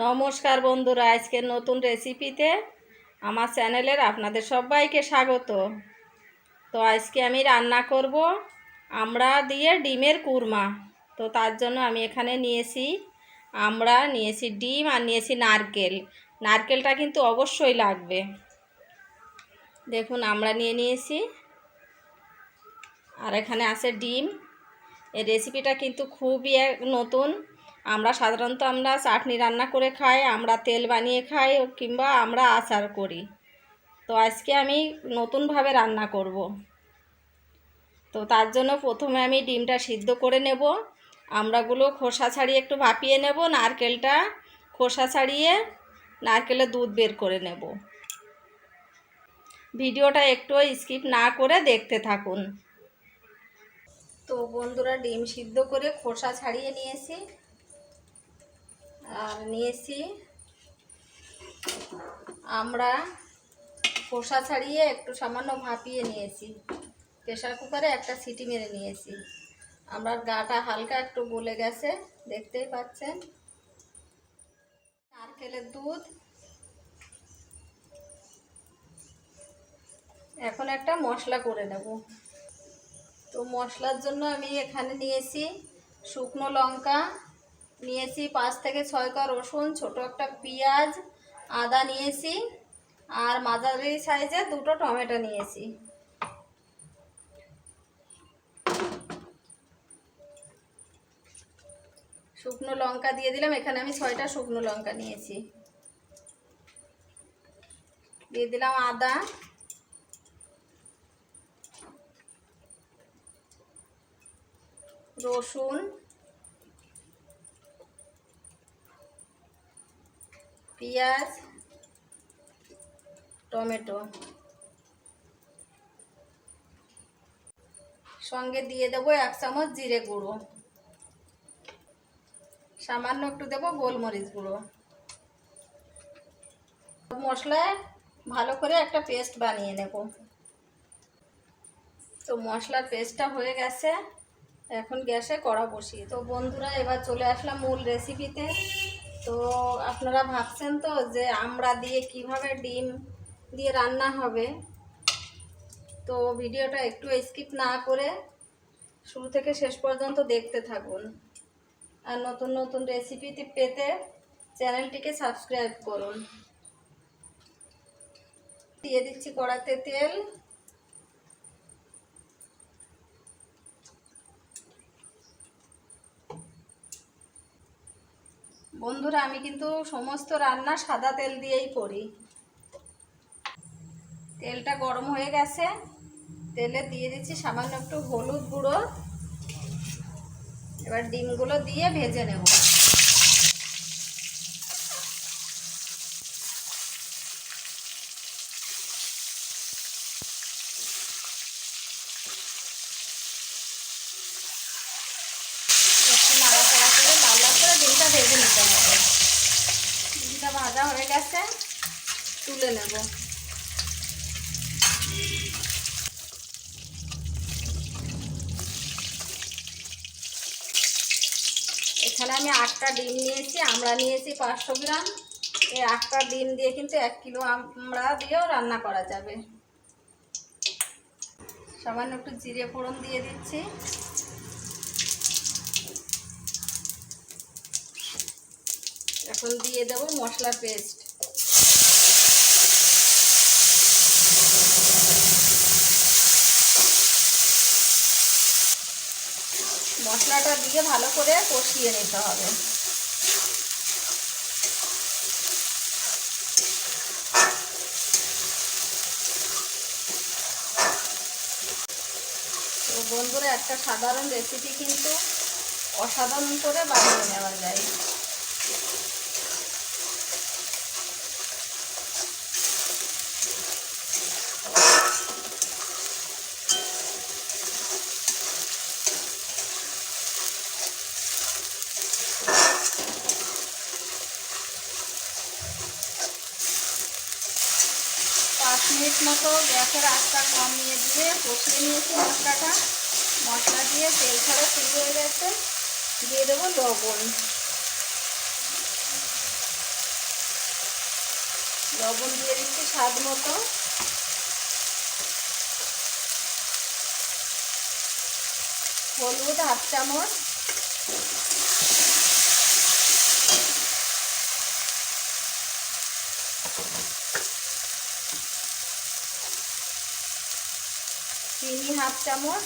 নমস্কার বন্ধুরা আজকের নতুন রেসিপিতে আমার চ্যানেলের আপনাদের সবাইকে স্বাগত। তো আজকে আমি রান্না করব আমরা দিয়ে ডিমের কুরমা। তো তার জন্য আমি এখানে নিয়েছি আমরা নিয়েছি ডিম আর নিয়েছি নারকেল। নারকেলটা কিন্তু অবশ্যই লাগবে। দেখুন আমরা নিয়ে নিয়েছি। আর এখানে আছে ডিম। এই রেসিপিটা কিন্তু খুবই নতুন আমরা সাধারণত আমরা চাটনি রান্না করে খাই, আমরা তেল বানিয়ে খাই কিংবা আমরা আচার করি। তো আজকে আমি নতুনভাবে রান্না করব। তো তার জন্য প্রথমে আমি ডিমটা সিদ্ধ করে নেব। আমরাগুলো খোসা ছাড়িয়ে একটু ভাপিয়ে নেব, নারকেলটা খোসা ছাড়িয়ে নারকেলের দুধ বের করে নেব। ভিডিওটা একটু স্কিপ না করে দেখতে থাকুন। তো বন্ধুরা, ডিম সিদ্ধ করে খোসা ছাড়িয়ে নিয়েছি। আর নিয়েছি আমরা খোসা ছাড়িয়ে একটু সামান্য ভাপিয়ে নিয়েছি। প্রেশার কুকারে একটা সিটি মেরে নিয়েছি। আমরা গাটা হালকা একটু গলে গেছে, দেখতেই পাচ্ছেন। নারকেলের দুধ। এখন একটা মশলা করে নেব। তো মশলার জন্য আমি এখানে নিয়েছি শুকনো লঙ্কা নিয়েছি পাঁচ থেকে ছয় কা রসুন, ছোট একটা পেঁয়াজ, আদা নিয়েছি আর মাঝারি সাইজে দুটো টমেটো নিয়েছি। শুকনো লঙ্কা দিয়ে দিলাম, এখানে আমি ছয়টা শুকনো লঙ্কা নিয়েছি। দিয়ে দিলাম আদা। রসুন। পেঁয়াজ, টমেটো। সঙ্গে দিয়ে দেবো এক চামচ জিরে গুঁড়ো। সামান্য একটু দেবো গোলমরিচ গুঁড়ো। মশলায় ভালো করে একটা পেস্ট বানিয়ে নেব। তো মশলার পেস্টটা হয়ে গেছে। এখন গ্যাসে কড়া বসিয়ে। তো বন্ধুরা, এবার চলে আসলাম মূল রেসিপিতে তো আপনারা ভাবছেন তো যে আমরা দিয়ে কীভাবে ডিম দিয়ে রান্না হবে? তো ভিডিওটা একটু স্কিপ না করে শুরু থেকে শেষ পর্যন্ত দেখতে থাকুন। আর নতুন নতুন রেসিপি পেতে চ্যানেলটিকে সাবস্ক্রাইব করুন। দিয়ে দিচ্ছি কড়াতে তেল। বন্ধুরা, আমি কিন্তু সমস্ত রান্না সাদা তেল দিয়েই করি। তেলটা গরম হয়ে গেছে। তেলে দিয়ে দিচ্ছি সামান্য একটু হলুদ গুঁড়ো। এবার ডিমগুলো দিয়ে ভেজে নেব একটু নাড়াচাড়া করে লাল লাল করে ডিমটা ভেজে নিতে হবে ডিমটা ভাজা হয়ে গেছে, তুলে নেব। এখানে আমি আটটা ডিম নিয়েছি, আমরা নিয়েছি পাঁচশো গ্রাম। এই আটটা ডিম দিয়ে কিন্তু এক কিলো আমরা দিয়েও রান্না করা যাবে। সামান্য একটু জিরে ফোড়ন দিয়ে দিচ্ছি। এখন দিয়ে দেবো মশলার পেস্ট। মশলাটা দিয়ে ভালো করে কষিয়ে নিতে হবে। তো বন্ধুরা, একটা সাধারণ রেসিপি কিন্তু অসাধারণ করে বানিয়ে নেওয়া যায় পাঁচ মিনিট মতো গ্যাসের আঁচটা কমিয়ে দিয়ে কষিয়ে নিয়েছি মশলাটা। মশলা দিয়ে তেল ছাড়া শুরু হয়ে গেছে। দিয়ে দেবো লবণ। লবণ দিয়ে দিচ্ছি স্বাদ মতো। হলুদ হাফ চামচ। হাফ চামচ।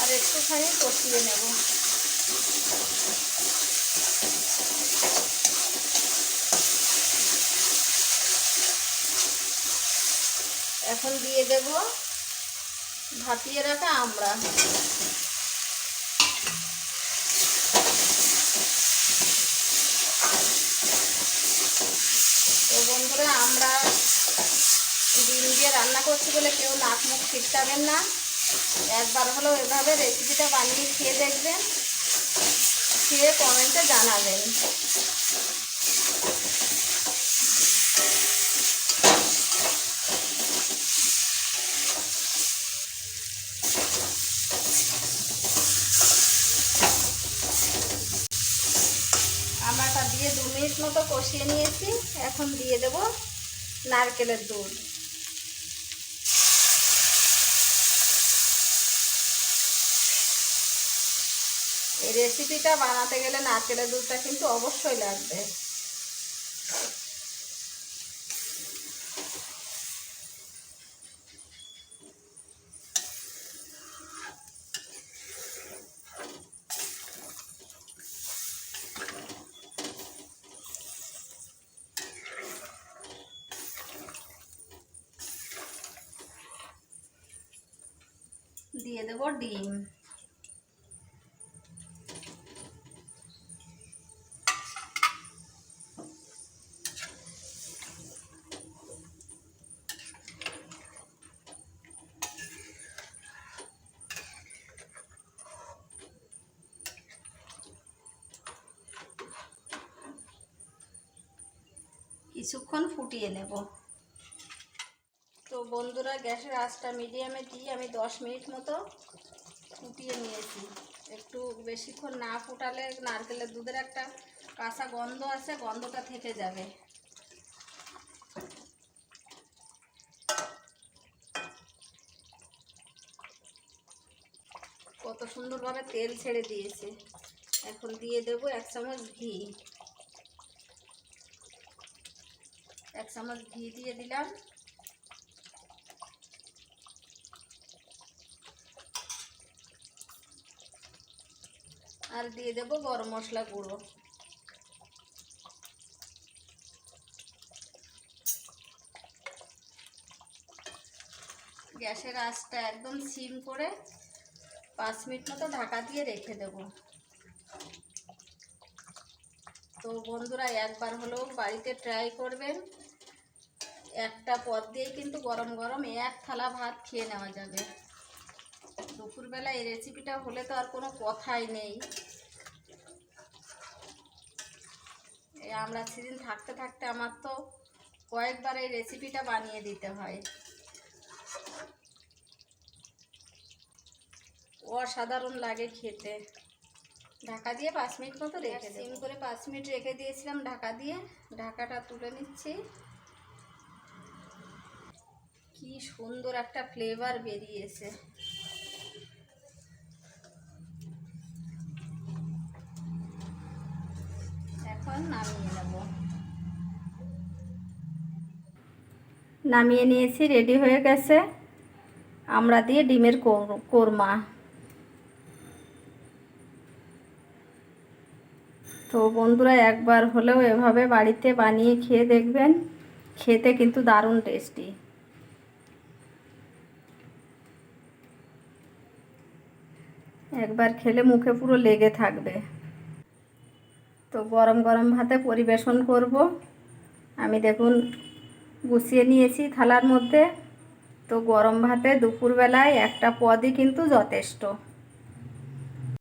আর একটুখানি কষিয়ে নেব। এখন দিয়ে দেব ভাপিয়ে রাখা আমরা তো বন্ধুরা, আমরা ডিম দিয়ে রান্না করছি বলে কেউ নাক মুখ ছিটকাবেন না। একবার হলেও এভাবে রেসিপিটা বানিয়ে খেয়ে দেখবেন, খেয়ে কমেন্টে জানাবেন। আমারটা দিয়ে দু মিনিট মতো কষিয়ে নিয়েছি। এখন দিয়ে দেব নারকেলের দুধ। এই রেসিপিটা বানাতে গেলে নারকেলের দুধটা কিন্তু অবশ্যই লাগবে। দিয়ে দেবো ডিম। কিছুক্ষণ ফুটিয়ে নেব। বন্ধুরা, গ্যাসের আঁচটা মিডিয়ামে দিয়ে আমি দশ মিনিট মতো ফুটিয়ে নিয়েছি। একটু বেশিক্ষণ না ফুটালে নারকেলের দুধের একটা কাঁচা গন্ধ আছে, গন্ধটা থেকে যাবে। কত সুন্দরভাবে তেল ছেড়ে দিয়েছে। এখন দিয়ে দেবো এক চামচ ঘি। এক চামচ ঘি দিয়ে দিলাম। আর দিয়ে দেবো গরম মশলা গুঁড়ো। গ্যাসের আঁচটা একদম সিম করে পাঁচ মিনিট মতো ঢাকা দিয়ে রেখে দেব। তো বন্ধুরা, একবার হলেও বাড়িতে ট্রাই করবেন। একটা পদ দিয়ে কিন্তু গরম গরম এক থালা ভাত খেয়ে নেওয়া যাবে। দুপুরবেলা এই রেসিপিটা হলে তো আর কোনো কথাই নেই। এই আমরা সেদিন থাকতে থাকতে আমার তো কয়েকবার এই রেসিপিটা বানিয়ে দিতে হয়। অসাধারণ লাগে খেতে। ঢাকা দিয়ে পাঁচ মিনিট মতো রেখে সিম করে পাঁচ মিনিট রেখে দিয়েছিলাম ঢাকা দিয়ে। ঢাকাটা তুলে নিচ্ছি। কি সুন্দর একটা ফ্লেভার বেরিয়েছে। নামিয়ে নামিয়ে নিয়েছি, রেডি হয়ে গেছে। আমরা দিয়ে ডিমের কোর- কোরমা। তো বন্ধুরা, একবার হলেও এভাবে বাড়িতে বানিয়ে খেয়ে দেখবেন, খেতে কিন্তু দারুণ টেস্টি। একবার খেলে মুখে পুরো লেগে থাকবে। গরম গরম ভাতে পরিবেশন করব। আমি দেখুন গুছিয়ে নিয়েছি থালার মধ্যে। তো গরম ভাতে দুপুরবেলায় একটা পদই কিন্তু যথেষ্ট।